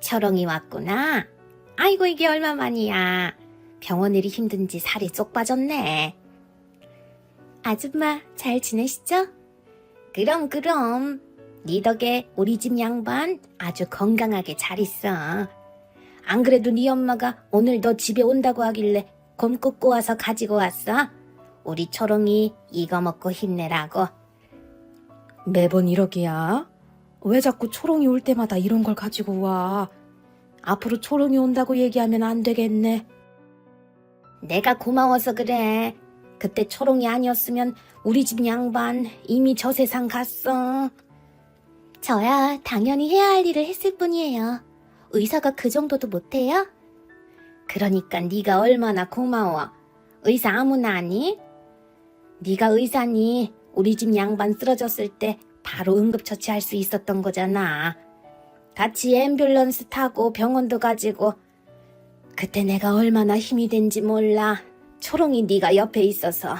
철옹이 왔구나. 아이고, 이게 얼마만이야. 병원 일이 힘든지 살이 쏙 빠졌네. 아줌마, 잘 지내시죠? 그럼, 그럼. 네 덕에 우리 집 양반 아주 건강하게 잘 있어. 안 그래도 네 엄마가 오늘 너 집에 온다고 하길래 곰 꽂고 와서 가지고 왔어. 우리 초롱이 이거 먹고 힘내라고. 매번 이러기야? 왜 자꾸 초롱이 올 때마다 이런 걸 가지고 와? 앞으로 초롱이 온다고 얘기하면 안 되겠네. 내가 고마워서 그래. 그때 초롱이 아니었으면 우리 집 양반 이미 저 세상 갔어. 저야 당연히 해야 할 일을 했을 뿐이에요. 의사가 그 정도도 못해요? 그러니까 네가 얼마나 고마워. 의사 아무나 아니? 네가 의사니 우리 집 양반 쓰러졌을 때 바로 응급처치할 수 있었던 거잖아. 같이 앰뷸런스 타고 병원도 가지고 그때 내가 얼마나 힘이 된지 몰라. 초롱이 네가 옆에 있어서.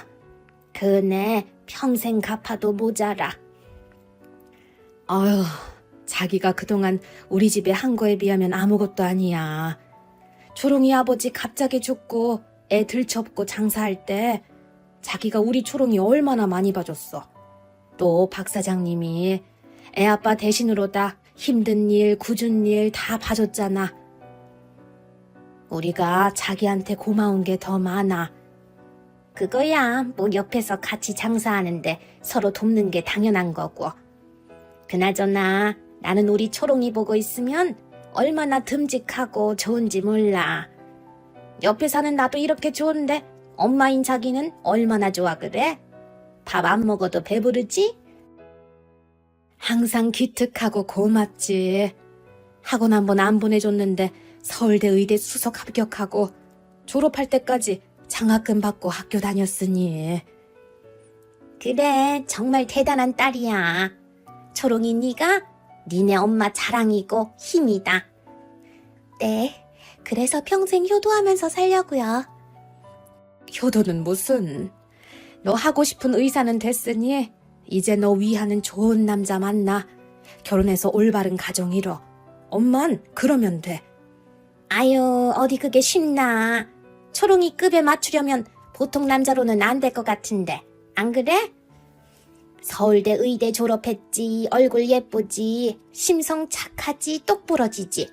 그네 평생 갚아도 모자라. 아휴, 자기가 그동안 우리 집에 한 거에 비하면 아무것도 아니야. 초롱이 아버지 갑자기 죽고 애 들쳐업고 장사할 때 자기가 우리 초롱이 얼마나 많이 봐줬어. 또 박 사장님이 애 아빠 대신으로 다 힘든 일, 굳은 일 다 봐줬잖아. 우리가 자기한테 고마운 게 더 많아. 그거야 뭐 옆에서 같이 장사하는데 서로 돕는 게 당연한 거고. 그나저나 나는 우리 초롱이 보고 있으면 얼마나 듬직하고 좋은지 몰라. 옆에 사는 나도 이렇게 좋은데 엄마인 자기는 얼마나 좋아 그래? 밥 안 먹어도 배부르지? 항상 기특하고 고맙지. 학원 한 번 안 보내줬는데 서울대 의대 수석 합격하고 졸업할 때까지 장학금 받고 학교 다녔으니. 그래 정말 대단한 딸이야. 초롱이 네가 니네 엄마 자랑이고 힘이다. 네, 그래서 평생 효도하면서 살려고요. 효도는 무슨? 너 하고 싶은 의사는 됐으니 이제 너 위하는 좋은 남자 만나. 결혼해서 올바른 가정 이뤄. 엄만 그러면 돼. 아유, 어디 그게 쉽나. 초롱이 급에 맞추려면 보통 남자로는 안 될 것 같은데. 안 그래? 서울대 의대 졸업했지, 얼굴 예쁘지, 심성 착하지, 똑부러지지.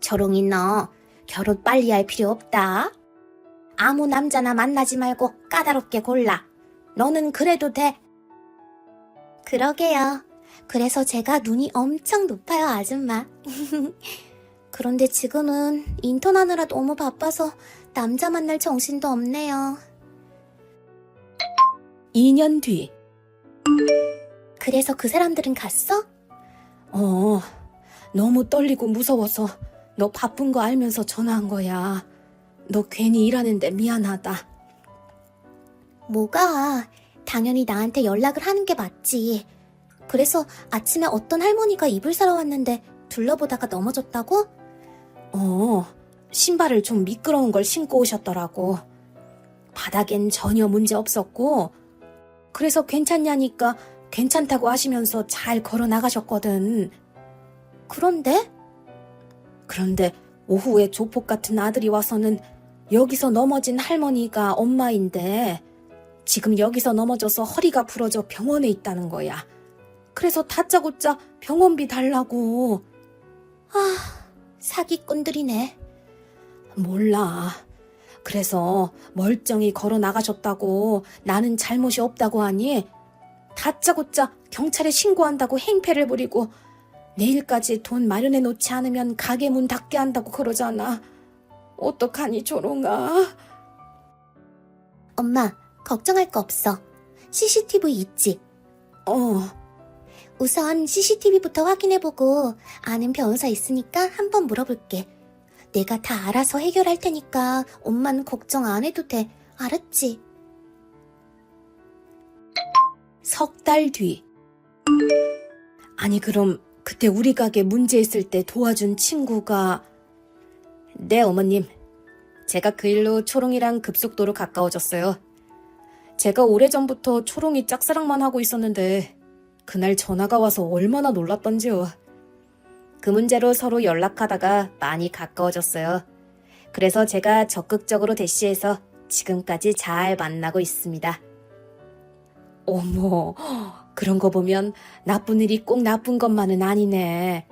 초롱이 너 결혼 빨리 할 필요 없다. 아무 남자나 만나지 말고 까다롭게 골라. 너는 그래도 돼. 그러게요. 그래서 제가 눈이 엄청 높아요, 아줌마. 그런데 지금은 인턴하느라 너무 바빠서 남자 만날 정신도 없네요. 2년 뒤. 그래서 그 사람들은 갔어? 어, 너무 떨리고 무서워서 너 바쁜 거 알면서 전화한 거야. 너 괜히 일하는데 미안하다. 뭐가? 당연히 나한테 연락을 하는 게 맞지. 그래서 아침에 어떤 할머니가 이불 사러 왔는데 둘러보다가 넘어졌다고? 어, 신발을 좀 미끄러운 걸 신고 오셨더라고. 바닥엔 전혀 문제 없었고, 그래서 괜찮냐니까 괜찮다고 하시면서 잘 걸어 나가셨거든. 그런데? 그런데 오후에 조폭 같은 아들이 와서는 여기서 넘어진 할머니가 엄마인데 지금 여기서 넘어져서 허리가 부러져 병원에 있다는 거야. 그래서 다짜고짜 병원비 달라고. 아, 사기꾼들이네. 몰라. 그래서 멀쩡히 걸어 나가셨다고 나는 잘못이 없다고 하니 다짜고짜 경찰에 신고한다고 행패를 부리고 내일까지 돈 마련해 놓지 않으면 가게 문 닫게 한다고 그러잖아. 어떡하니 조롱아. 엄마, 걱정할 거 없어. CCTV 있지? 어, 우선 CCTV부터 확인해보고 아는 변호사 있으니까 한번 물어볼게. 내가 다 알아서 해결할 테니까 엄마는 걱정 안 해도 돼. 알았지? 석 달 뒤. 아니 그럼 그때 우리 가게 문제 있을 때 도와준 친구가 네 어머님 제가 그 일로 초롱이랑 급속도로 가까워졌어요. 제가 오래전부터 초롱이 짝사랑만 하고 있었는데 그날 전화가 와서 얼마나 놀랐던지요. 그 문제로 서로 연락하다가 많이 가까워졌어요. 그래서 제가 적극적으로 대시해서 지금까지 잘 만나고 있습니다. 어머, 그런 거 보면 나쁜 일이 꼭 나쁜 것만은 아니네.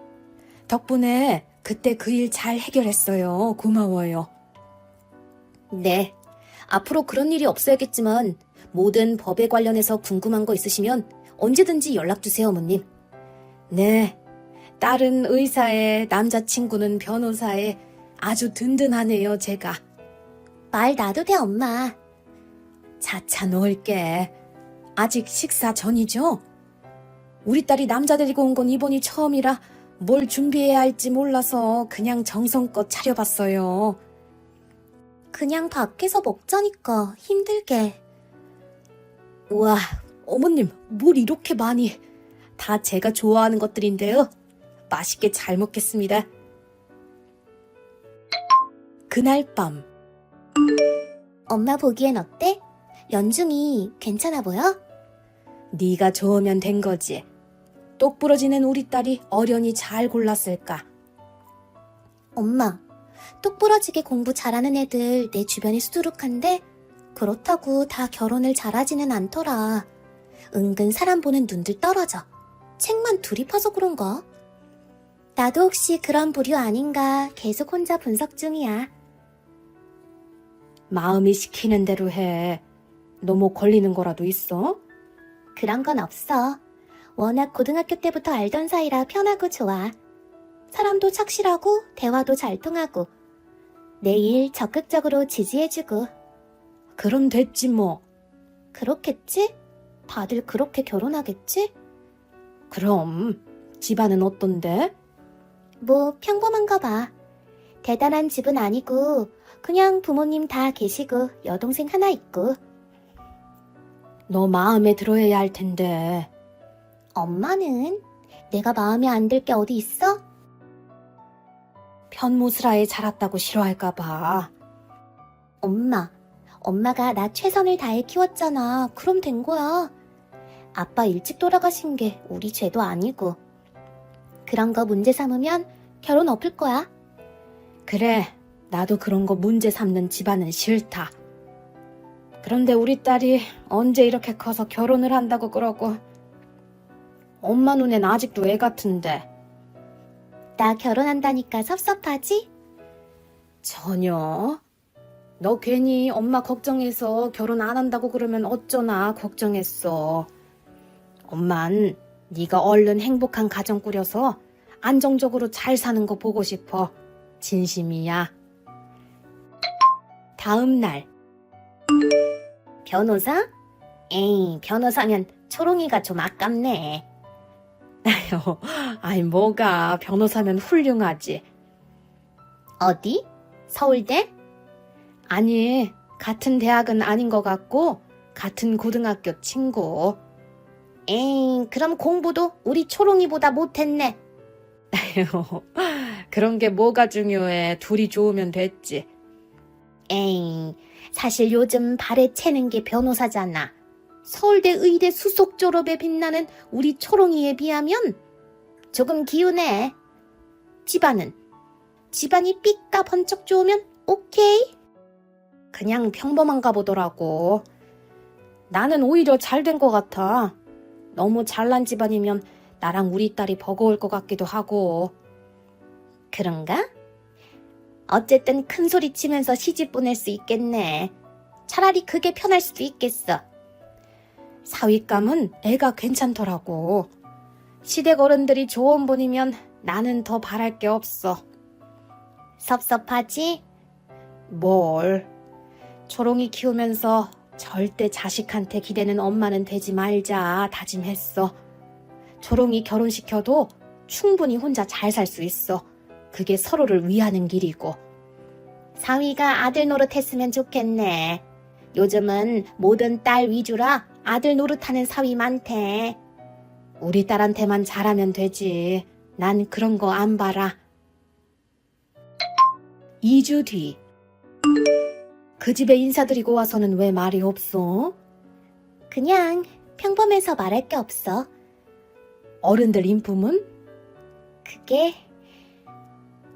덕분에 그때 그 일 잘 해결했어요. 고마워요. 네. 앞으로 그런 일이 없어야겠지만 모든 법에 관련해서 궁금한 거 있으시면 언제든지 연락주세요, 어머님. 네. 딸은 의사에, 남자친구는 변호사에 아주 든든하네요, 제가. 말 놔도 돼, 엄마. 자차 넣을게. 아직 식사 전이죠? 우리 딸이 남자 데리고 온 건 이번이 처음이라 뭘 준비해야 할지 몰라서 그냥 정성껏 차려봤어요. 그냥 밖에서 먹자니까 힘들게. 우와, 어머님, 뭘 이렇게 많이. 다 제가 좋아하는 것들인데요. 맛있게 잘 먹겠습니다. 그날 밤, 엄마 보기엔 어때? 연중이 괜찮아 보여? 네가 좋으면 된 거지. 똑부러지는 우리 딸이 어련히 잘 골랐을까? 엄마, 똑부러지게 공부 잘하는 애들 내 주변에 수두룩한데 그렇다고 다 결혼을 잘하지는 않더라. 은근 사람 보는 눈들 떨어져. 책만 둘이 파서 그런가? 나도 혹시 그런 부류 아닌가 계속 혼자 분석 중이야. 마음이 시키는 대로 해. 너뭐 걸리는 거라도 있어? 그런 건 없어. 워낙 고등학교 때부터 알던 사이라 편하고 좋아. 사람도 착실하고 대화도 잘 통하고 내 일 적극적으로 지지해주고 그럼 됐지 뭐. 그렇겠지? 다들 그렇게 결혼하겠지? 그럼 집안은 어떤데? 뭐 평범한가 봐. 대단한 집은 아니고 그냥 부모님 다 계시고 여동생 하나 있고 너 마음에 들어야 할 텐데. 엄마는 내가 마음에 안 들 게 어디 있어? 편무스라에 자랐다고 싫어할까 봐. 엄마, 엄마가 나 최선을 다해 키웠잖아. 그럼 된 거야. 아빠 일찍 돌아가신 게 우리 죄도 아니고. 그런 거 문제 삼으면 결혼 엎을 거야. 그래, 나도 그런 거 문제 삼는 집안은 싫다. 그런데 우리 딸이 언제 이렇게 커서 결혼을 한다고 그러고. 엄마 눈엔 아직도 애 같은데. 나 결혼한다니까 섭섭하지? 전혀. 너 괜히 엄마 걱정해서 결혼 안 한다고 그러면 어쩌나 걱정했어. 엄만 네가 얼른 행복한 가정 꾸려서 안정적으로 잘 사는 거 보고 싶어. 진심이야. 다음 날. 변호사? 에이, 변호사면 초롱이가 좀 아깝네. 아유, 아이 뭐가 변호사면 훌륭하지. 어디? 서울대? 아니, 같은 대학은 아닌 것 같고 같은 고등학교 친구. 에이, 그럼 공부도 우리 초롱이보다 못했네. 아유, 그런 게 뭐가 중요해. 둘이 좋으면 됐지. 에이, 사실 요즘 발에 채는 게 변호사잖아. 서울대 의대 수석 졸업에 빛나는 우리 초롱이에 비하면 조금 기운해. 집안은? 집안이 삐까 번쩍 좋으면 오케이? 그냥 평범한가 보더라고. 나는 오히려 잘 된 것 같아. 너무 잘난 집안이면 나랑 우리 딸이 버거울 것 같기도 하고. 그런가? 어쨌든 큰 소리 치면서 시집 보낼 수 있겠네. 차라리 그게 편할 수도 있겠어. 사윗감은 애가 괜찮더라고. 시댁 어른들이 좋은 분이면 나는 더 바랄 게 없어. 섭섭하지? 뭘. 초롱이 키우면서 절대 자식한테 기대는 엄마는 되지 말자 다짐했어. 초롱이 결혼시켜도 충분히 혼자 잘 살 수 있어. 그게 서로를 위하는 길이고. 사위가 아들 노릇했으면 좋겠네. 요즘은 모든 딸 위주라 아들 노릇하는 사위 많대. 우리 딸한테만 잘하면 되지. 난 그런 거 안 봐라. 2주 뒤. 그 집에 인사드리고 와서는 왜 말이 없어? 그냥 평범해서 말할 게 없어. 어른들 인품은? 그게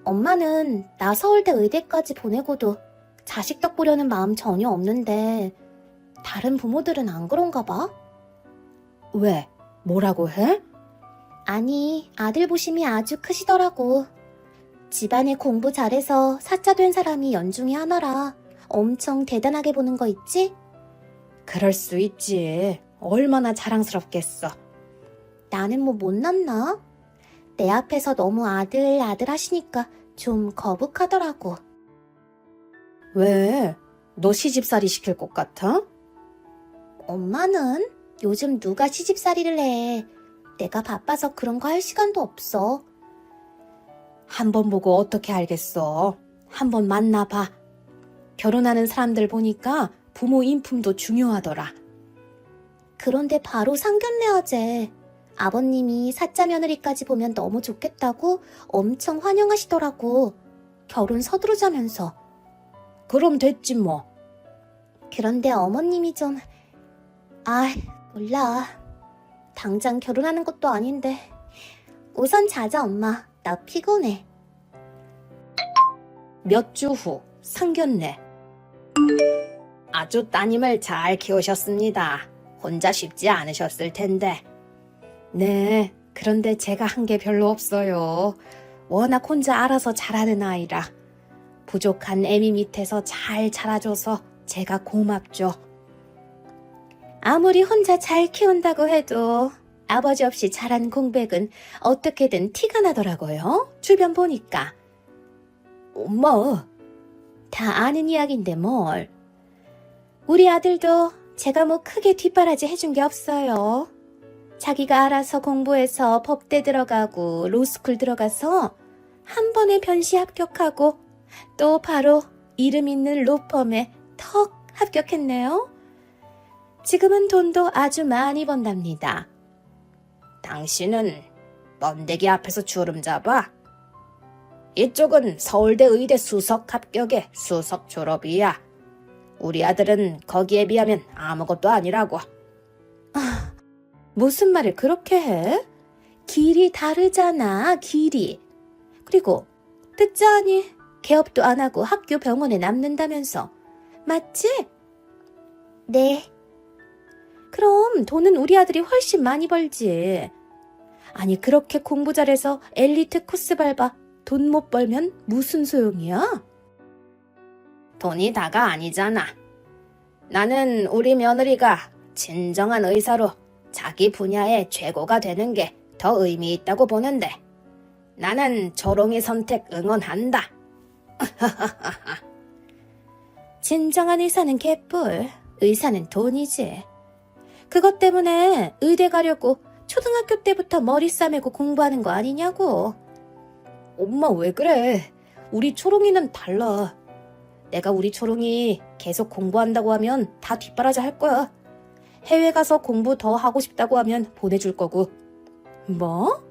엄마는 나 서울대 의대까지 보내고도 자식 덕 보려는 마음 전혀 없는데 다른 부모들은 안 그런가 봐? 왜? 뭐라고 해? 아니, 아들 부심이 아주 크시더라고. 집안에 공부 잘해서 사자 된 사람이 연중에 하나라 엄청 대단하게 보는 거 있지? 그럴 수 있지. 얼마나 자랑스럽겠어. 나는 뭐 못났나? 내 앞에서 너무 아들, 아들 하시니까 좀 거북하더라고. 왜? 너 시집살이 시킬 것 같아? 엄마는 요즘 누가 시집살이를 해. 내가 바빠서 그런 거 할 시간도 없어. 한 번 보고 어떻게 알겠어. 한 번 만나봐. 결혼하는 사람들 보니까 부모 인품도 중요하더라. 그런데 바로 상견례 하재. 아버님이 사자 며느리까지 보면 너무 좋겠다고 엄청 환영하시더라고. 결혼 서두르자면서. 그럼 됐지 뭐. 그런데 어머님이 좀, 아, 몰라. 당장 결혼하는 것도 아닌데. 우선 자자, 엄마. 나 피곤해. 몇 주 후 상견례. 아주 따님을 잘 키우셨습니다. 혼자 쉽지 않으셨을 텐데. 네, 그런데 제가 한 게 별로 없어요. 워낙 혼자 알아서 잘하는 아이라. 부족한 애미 밑에서 잘 자라줘서 제가 고맙죠. 아무리 혼자 잘 키운다고 해도 아버지 없이 자란 공백은 어떻게든 티가 나더라고요. 주변 보니까. 엄마, 다 아는 이야기인데 뭘. 우리 아들도 제가 뭐 크게 뒷바라지 해준 게 없어요. 자기가 알아서 공부해서 법대 들어가고 로스쿨 들어가서 한 번에 변시 합격하고 또 바로 이름 있는 로펌에 턱 합격했네요. 지금은 돈도 아주 많이 번답니다. 당신은 번데기 앞에서 주름 잡아? 이쪽은 서울대 의대 수석 합격에 수석 졸업이야. 우리 아들은 거기에 비하면 아무것도 아니라고. 무슨 말을 그렇게 해? 길이 다르잖아, 길이. 그리고 듣자하니 개업도 안 하고 학교 병원에 남는다면서. 맞지? 네. 그럼 돈은 우리 아들이 훨씬 많이 벌지. 아니, 그렇게 공부 잘해서 엘리트 코스 밟아 돈 못 벌면 무슨 소용이야? 돈이 다가 아니잖아. 나는 우리 며느리가 진정한 의사로 자기 분야의 최고가 되는 게 더 의미 있다고 보는데 나는 조롱이 선택 응원한다. 진정한 의사는 개뿔, 의사는 돈이지. 그것 때문에 의대 가려고 초등학교 때부터 머리 싸매고 공부하는 거 아니냐고. 엄마 왜 그래? 우리 초롱이는 달라. 내가 우리 초롱이 계속 공부한다고 하면 다 뒷바라지 할 거야. 해외 가서 공부 더 하고 싶다고 하면 보내줄 거고. 뭐?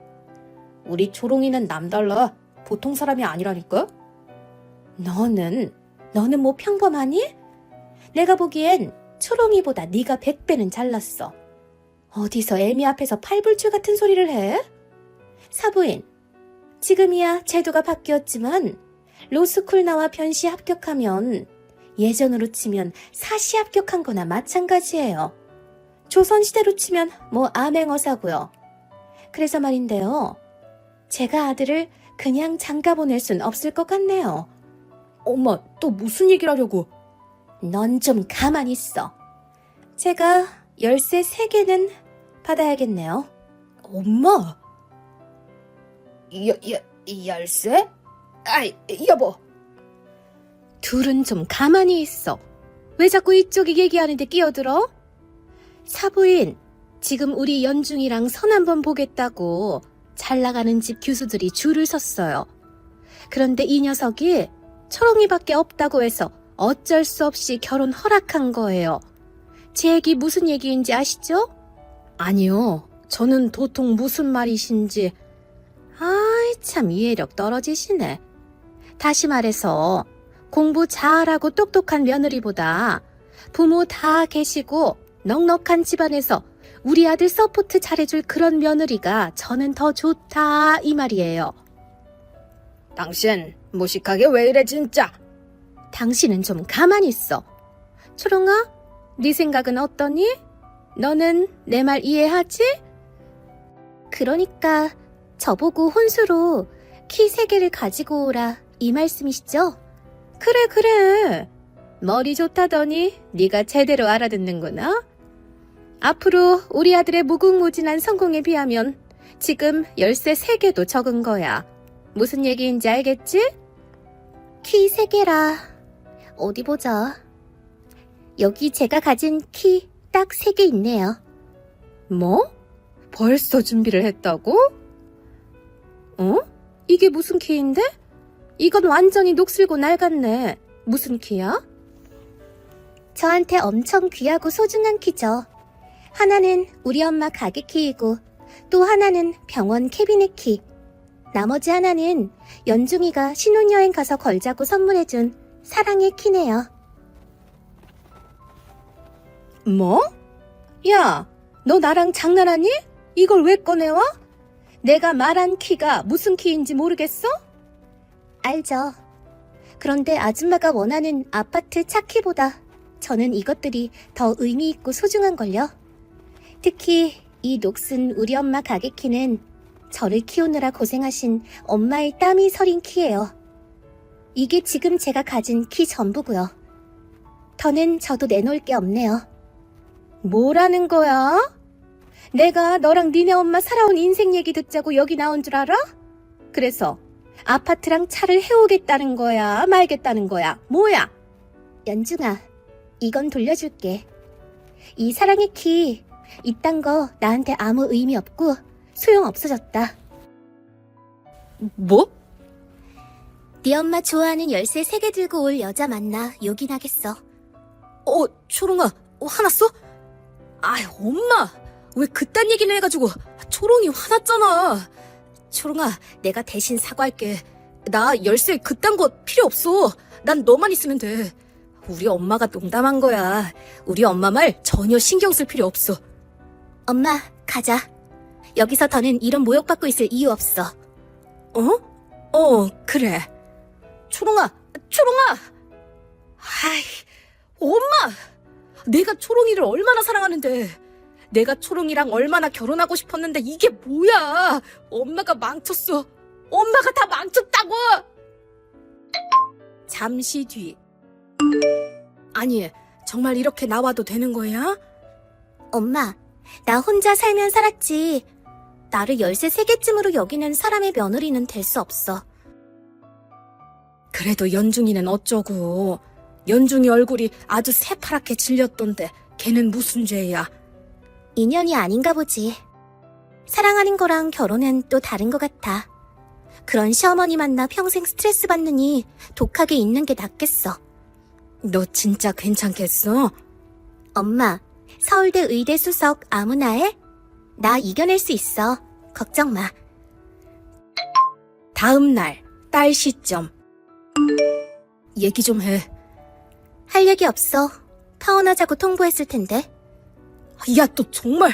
우리 초롱이는 남달라. 보통 사람이 아니라니까? 너는, 너는 뭐 평범하니? 내가 보기엔 초롱이보다 네가 백배는 잘났어. 어디서 애미 앞에서 팔불출 같은 소리를 해? 사부인, 지금이야 제도가 바뀌었지만 로스쿨 나와 변시 합격하면 예전으로 치면 사시 합격한 거나 마찬가지예요. 조선시대로 치면 뭐 암행어사고요. 그래서 말인데요. 제가 아들을 그냥 장가 보낼 순 없을 것 같네요. 엄마, 또 무슨 얘기를 하려고? 넌 좀 가만히 있어. 제가 열쇠 세개는 받아야겠네요. 엄마! 여, 여, 열쇠? 아이, 여보. 둘은 좀 가만히 있어. 왜 자꾸 이쪽이 얘기하는데 끼어들어? 사부인, 지금 우리 연중이랑 선 한번 보겠다고 잘 나가는 집 교수들이 줄을 섰어요. 그런데 이 녀석이 초롱이밖에 없다고 해서 어쩔 수 없이 결혼 허락한 거예요. 제 얘기 무슨 얘기인지 아시죠? 아니요. 저는 도통 무슨 말이신지. 아이, 참 이해력 떨어지시네. 다시 말해서 공부 잘하고 똑똑한 며느리보다 부모 다 계시고 넉넉한 집안에서 우리 아들 서포트 잘해줄 그런 며느리가 저는 더 좋다 이 말이에요. 당신 무식하게 왜 이래 진짜? 당신은 좀 가만히 있어. 초롱아, 네 생각은 어떠니? 너는 내 말 이해하지? 그러니까 저보고 혼수로 키 세 개를 가지고 오라 이 말씀이시죠? 그래 그래. 머리 좋다더니 네가 제대로 알아듣는구나. 앞으로 우리 아들의 무궁무진한 성공에 비하면 지금 열쇠 3개도 적은 거야. 무슨 얘기인지 알겠지? 키 세 개라. 어디 보자. 여기 제가 가진 키딱세개 있네요. 뭐? 벌써 준비를 했다고? 어? 이게 무슨 키인데? 이건 완전히 녹슬고 낡았네. 무슨 키야? 저한테 엄청 귀하고 소중한 키죠. 하나는 우리 엄마 가게 키이고 또 하나는 병원 캐비넷 키. 나머지 하나는 연중이가 신혼여행 가서 걸자고 선물해준 사랑의 키네요. 뭐? 야, 너 나랑 장난하니? 이걸 왜 꺼내와? 내가 말한 키가 무슨 키인지 모르겠어? 알죠. 그런데 아줌마가 원하는 아파트 차키보다 저는 이것들이 더 의미 있고 소중한걸요. 특히 이 녹슨 우리 엄마 가게 키는 저를 키우느라 고생하신 엄마의 땀이 서린 키예요. 이게 지금 제가 가진 키 전부고요. 더는 저도 내놓을 게 없네요. 뭐라는 거야? 내가 너랑 니네 엄마 살아온 인생 얘기 듣자고 여기 나온 줄 알아? 그래서 아파트랑 차를 해오겠다는 거야? 말겠다는 거야? 뭐야? 연중아, 이건 돌려줄게. 이 사랑의 키, 이딴 거 나한테 아무 의미 없고 소용 없어졌다. 뭐? 네 엄마 좋아하는 열쇠 세 개 들고 올 여자 만나 요긴하겠어. 어, 초롱아, 어, 화났어? 아이, 엄마! 왜 그딴 얘기를 해가지고 초롱이 화났잖아. 초롱아, 내가 대신 사과할게. 나 열쇠 그딴 거 필요 없어. 난 너만 있으면 돼. 우리 엄마가 농담한 거야. 우리 엄마 말 전혀 신경 쓸 필요 없어. 엄마, 가자. 여기서 더는 이런 모욕받고 있을 이유 없어. 어? 어, 그래. 초롱아, 초롱아! 아이, 엄마! 내가 초롱이를 얼마나 사랑하는데. 내가 초롱이랑 얼마나 결혼하고 싶었는데 이게 뭐야! 엄마가 망쳤어. 엄마가 다 망쳤다고! 잠시 뒤. 아니, 정말 이렇게 나와도 되는 거야? 엄마, 나 혼자 살면 살았지. 나를 열쇠 세 개쯤으로 여기는 사람의 며느리는 될 수 없어. 그래도 연중이는 어쩌고. 연중이 얼굴이 아주 새파랗게 질렸던데 걔는 무슨 죄야? 인연이 아닌가 보지. 사랑하는 거랑 결혼은 또 다른 것 같아. 그런 시어머니 만나 평생 스트레스 받느니 독하게 있는 게 낫겠어. 너 진짜 괜찮겠어? 엄마, 서울대 의대 수석 아무나 해? 나 이겨낼 수 있어. 걱정 마. 다음 날, 딸 시점. 얘기 좀 해. 할 얘기 없어. 파혼하자고 통보했을 텐데. 야, 너 정말.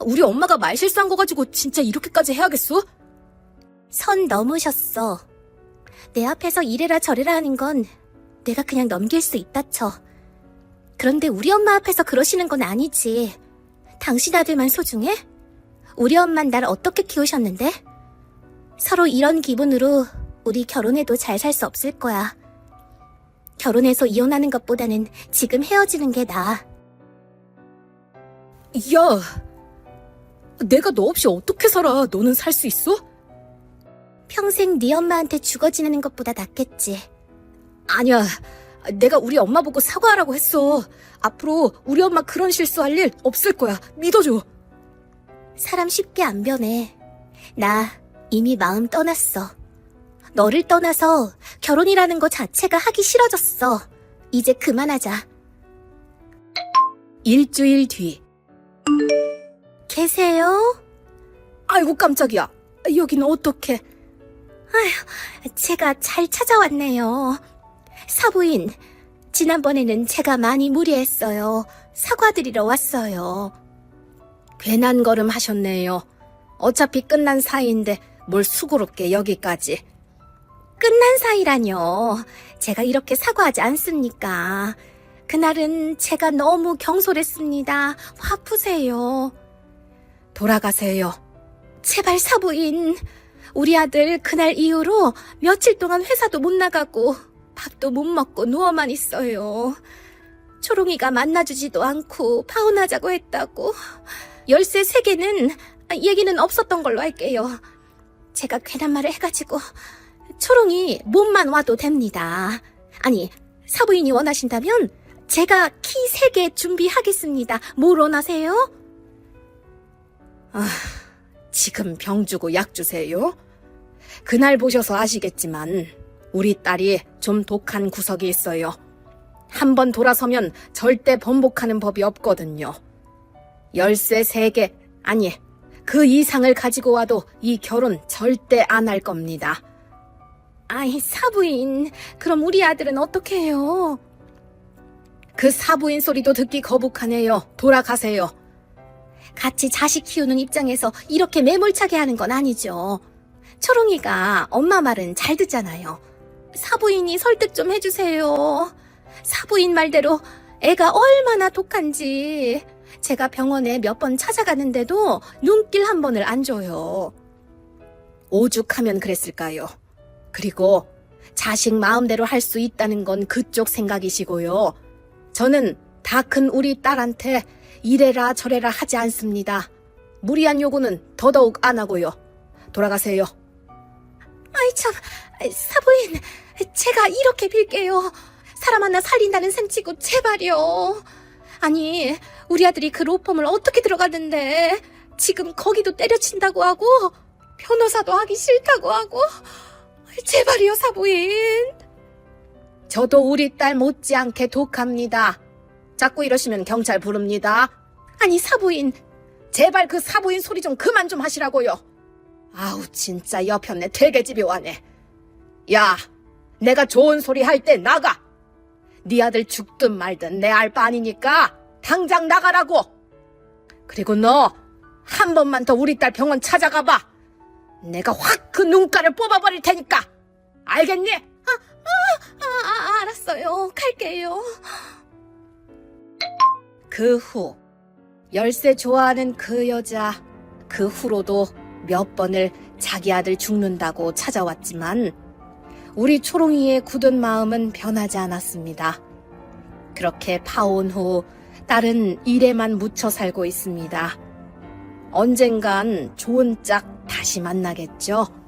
우리 엄마가 말 실수한 거 가지고 진짜 이렇게까지 해야겠어? 선 넘으셨어. 내 앞에서 이래라 저래라 하는 건 내가 그냥 넘길 수 있다 쳐. 그런데 우리 엄마 앞에서 그러시는 건 아니지. 당신 아들만 소중해? 우리 엄만 날 어떻게 키우셨는데? 서로 이런 기분으로 우리 결혼해도 잘 살 수 없을 거야. 결혼해서 이혼하는 것보다는 지금 헤어지는 게 나아. 야, 내가 너 없이 어떻게 살아? 너는 살 수 있어? 평생 네 엄마한테 죽어 지내는 것보다 낫겠지. 아니야. 내가 우리 엄마 보고 사과하라고 했어. 앞으로 우리 엄마 그런 실수할 일 없을 거야. 믿어줘. 사람 쉽게 안 변해. 나 이미 마음 떠났어. 너를 떠나서 결혼이라는 것 자체가 하기 싫어졌어. 이제 그만하자. 일주일 뒤. 계세요? 아이고, 깜짝이야. 여기는 어떻게? 제가 잘 찾아왔네요. 사부인, 지난번에는 제가 많이 무리했어요. 사과드리러 왔어요. 괜한 걸음 하셨네요. 어차피 끝난 사이인데 뭘 수고롭게 여기까지. 끝난 사이라뇨. 제가 이렇게 사과하지 않습니까? 그날은 제가 너무 경솔했습니다. 화 푸세요. 돌아가세요. 제발 사부인. 우리 아들 그날 이후로 며칠 동안 회사도 못 나가고 밥도 못 먹고 누워만 있어요. 초롱이가 만나주지도 않고 파혼하자고 했다고. 열쇠 세 개는 얘기는 없었던 걸로 할게요. 제가 괜한 말을 해가지고 초롱이 몸만 와도 됩니다. 아니 사부인이 원하신다면 제가 키세개 준비하겠습니다. 뭘 원하세요? 지금 병 주고 약 주세요. 그날 보셔서 아시겠지만 우리 딸이 좀 독한 구석이 있어요. 한 번 돌아서면 절대 번복하는 법이 없거든요. 열쇠 세 개, 아니, 그 이상을 가지고 와도 이 결혼 절대 안 할 겁니다. 아이 사부인 그럼 우리 아들은 어떻게 해요? 그 사부인 소리도 듣기 거북하네요. 돌아가세요. 같이 자식 키우는 입장에서 이렇게 매몰차게 하는 건 아니죠. 초롱이가 엄마 말은 잘 듣잖아요. 사부인이 설득 좀 해주세요. 사부인 말대로 애가 얼마나 독한지 제가 병원에 몇 번 찾아가는데도 눈길 한 번을 안 줘요. 오죽하면 그랬을까요? 그리고 자식 마음대로 할 수 있다는 건 그쪽 생각이시고요. 저는 다 큰 우리 딸한테 이래라 저래라 하지 않습니다. 무리한 요구는 더더욱 안 하고요. 돌아가세요. 아이 참 사부인 제가 이렇게 빌게요. 사람 하나 살린다는 셈치고 제발요. 아니 우리 아들이 그 로펌을 어떻게 들어갔는데 지금 거기도 때려친다고 하고 변호사도 하기 싫다고 하고 제발이요 사부인. 저도 우리 딸 못지않게 독합니다. 자꾸 이러시면 경찰 부릅니다. 아니 사부인 제발 그 사부인 소리 좀 그만 좀 하시라고요. 아우 진짜 여편네 되게 집요하네. 야, 내가 좋은 소리 할 때 나가. 네 아들 죽든 말든 내 알바 아니니까 당장 나가라고. 그리고 너 한 번만 더 우리 딸 병원 찾아가 봐. 내가 확 그 눈가를 뽑아버릴 테니까. 알겠니? 아, 아 알았어요 갈게요. 그 후, 열쇠 좋아하는 그 여자, 그 후로도 몇 번을 자기 아들 죽는다고 찾아왔지만, 우리 초롱이의 굳은 마음은 변하지 않았습니다. 그렇게 파혼 후, 딸은 일에만 묻혀 살고 있습니다. 언젠간 좋은 짝 다시 만나겠죠.